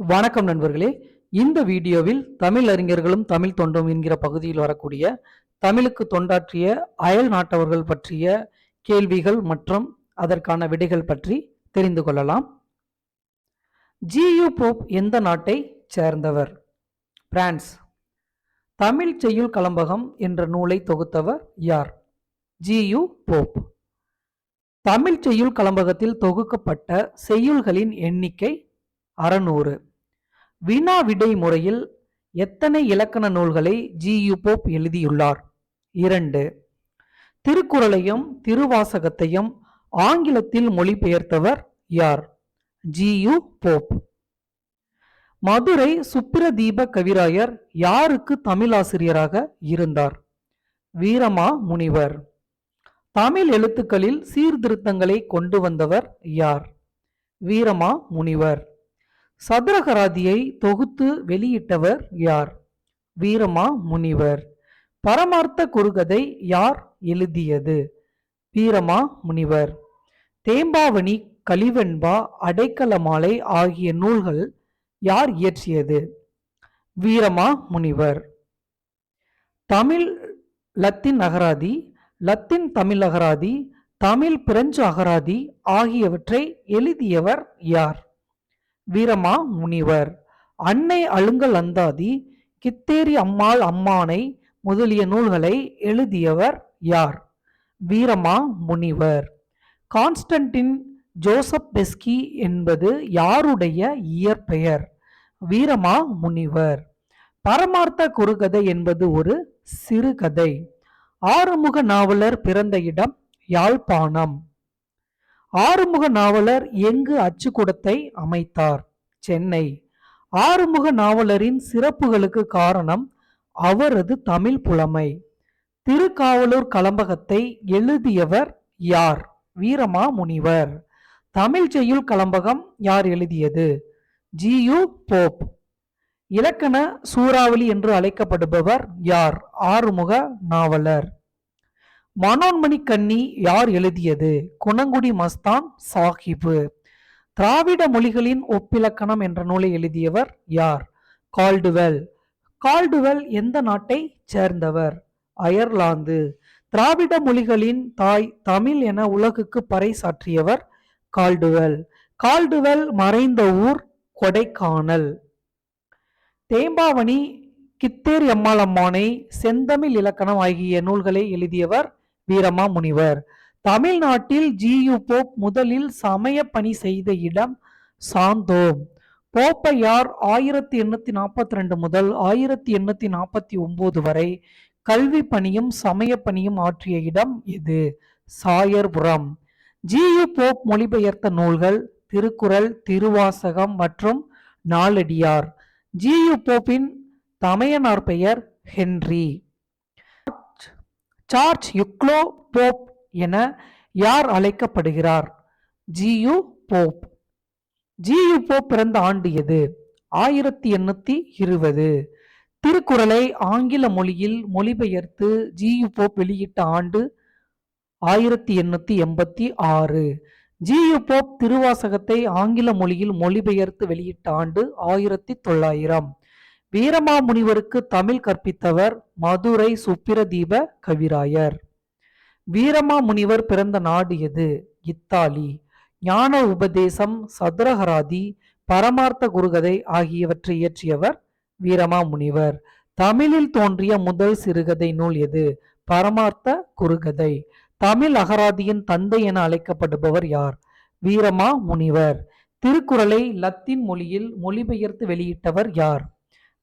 வணக்கம் நண்பர்களே. இந்த வீடியோவில் தமிழ் அறிஞர்களும் தமிழ் தொண்டும் என்கிற பகுதியில் வரக்கூடிய தமிழுக்கு தொண்டாற்றிய அயல் நாட்டவர்கள் பற்றிய கேள்விகள் மற்றும் அதற்கான விடைகள் பற்றி தெரிந்து கொள்ளலாம். ஜியு போப் எந்த நாட்டை சேர்ந்தவர்? பிரான்ஸ். தமிழ் செய்யுள் கலம்பகம் என்ற நூலை தொகுத்தவர் யார்? G U Pope. தமிழ் செய்யுள் கலம்பகத்தில் தொகுக்கப்பட்ட செய்யுள்களின் எண்ணிக்கை அறநூறு. வினா விடை முறையில் எத்தனை இலக்கண நூல்களை ஜி. யு. போப் எழுதியுள்ளார்? இரண்டு. திருக்குறளையும் திருவாசகத்தையும் ஆங்கிலத்தில் மொழிபெயர்த்தவர் யார்? G. U. Pope. Madurai Subradeepa Kavirayar யாருக்கு தமிழாசிரியராக இருந்தார்? வீரமா முனிவர். தமிழ் எழுத்துக்களில் சீர்திருத்தங்களை கொண்டு வந்தவர் யார்? வீரமா முனிவர். சதுரகராதியை தொகுத்து வெளியிட்டவர் யார்? வீரமா முனிவர். பரமார்த்த குறுகதை யார் எழுதியது? வீரமா முனிவர். தேம்பாவணி கலிவெண்பா அடைக்கலமாலை ஆகிய நூல்கள் யார் இயற்றியது? வீரமா முனிவர். தமிழ் லத்தின் அகராதி லத்தின் தமிழ் அகராதி தமிழ் பிரெஞ்சு அகராதி ஆகியவற்றை எழுதியவர் யார்? வீரமா முனிவர். அன்னை அழுங்கல் அந்தாதி கித்தேரி அம்மாள் அம்மானை முதலிய நூல்களை எழுதியவர் யார்? வீரமா முனிவர். கான்ஸ்டன்டின் ஜோசப் பெஸ்கி என்பது யாருடைய இயற்பெயர்? வீரமா முனிவர். பரமார்த்த குறுகதை என்பது ஒரு சிறுகதை. ஆறுமுக நாவலர் பிறந்த இடம் யாழ்ப்பாணம். ஆறுமுக நாவலர் எங்கு அச்சுக்கூடத்தை அமைத்தார்? சென்னை. ஆறுமுக நாவலரின் சிறப்புகளுக்கு காரணம் அவரது தமிழ் புலமை. திருக்காவலூர் கலம்பகத்தை எழுதியவர் யார்? வீரமா முனிவர் தமிழ் செய்யுள் கலம்பகம் யார் எழுதியது? G U Pope. இலக்கண சூறாவளி என்று அழைக்கப்படுபவர் யார்? ஆறுமுக நாவலர். மனோன்மணி கன்னி யார் எழுதியது? குணங்குடி மஸ்தான் சாஹிபு. திராவிட மொழிகளின் ஒப்பிலக்கணம் என்ற நூலை எழுதியவர் யார்? கால்டுவெல். கால்டுவெல் எந்த நாட்டை சேர்ந்தவர்? அயர்லாந்து. திராவிட மொழிகளின் தாய் தமிழ் என உலகுக்கு பறைசாற்றியவர் கால்டுவெல். கால்டுவெல் மறைந்த ஊர் கொடைக்கானல். தேம்பாவணி கித்தேர் எம்மாளம்மானை செந்தமிழ் இலக்கணம் ஆகிய நூல்களை எழுதியவர் வீரமா முனிவர். தமிழ்நாட்டில் ஜியு போப் முதலில் சமய பணி செய்த இடம் சாந்தோம். போப்பையார் ஆயிரத்தி எண்ணூத்தி நாற்பத்தி ரெண்டு முதல் ஆயிரத்தி எண்ணூத்தி நாற்பத்தி ஒன்பது வரை கல்வி பணியும் சமய பணியும் ஆற்றிய இடம் இது சாயர்புரம். ஜியு போப் மொழிபெயர்த்த நூல்கள் திருக்குறள் திருவாசகம் மற்றும் நாளடியார். ஜியு போப்பின் தமையனார் பெயர் ஹென்றி. சார்ஜ் யுக்லோ போப் என யார் அழைக்கப்படுகிறார்? G U Pope. ஜியு போப் பிறந்த ஆண்டு எது? ஆயிரத்தி எண்ணூத்தி இருபது. திருக்குறளை ஆங்கில மொழியில் மொழிபெயர்த்து ஜியு போப் வெளியிட்ட ஆண்டு ஆயிரத்தி எண்ணூத்தி எண்பத்தி ஆறு. ஜியு போப் திருவாசகத்தை ஆங்கில மொழியில் மொழிபெயர்த்து வெளியிட்ட ஆண்டு ஆயிரத்தி தொள்ளாயிரம். வீரமாமுனிவருக்கு தமிழ் கற்பித்தவர் மதுரை சுப்பிரதீப கவிராயர். வீரமாமுனிவர் பிறந்த நாடு எது? இத்தாலி. ஞான உபதேசம் சதுரகராதி பரமார்த்த குருகதை ஆகியவற்றை இயற்றியவர் வீரமாமுனிவர். தமிழில் தோன்றிய முதல் சிறுகதை நூல் எது? பரமார்த்த குருகதை. தமிழ் அகராதியின் தந்தை என அழைக்கப்படுபவர் யார்? வீரமா முனிவர் திருக்குறளை லத்தீன் மொழியில் மொழிபெயர்த்து வெளியிட்டவர் யார்?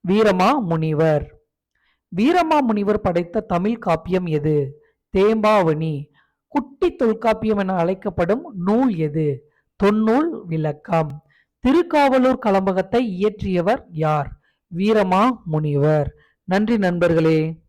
வீரமா முனிவர். வீரமா முனிவர் படைத்த தமிழ் காப்பியம் எது? தேம்பாவணி. குட்டி தொல்காப்பியம் என அழைக்கப்படும் நூல் எது? தொன்னூல் விளக்கம். திருக்காவலூர் கலம்பகத்தை இயற்றியவர் யார்? வீரமா முனிவர். நன்றி நண்பர்களே.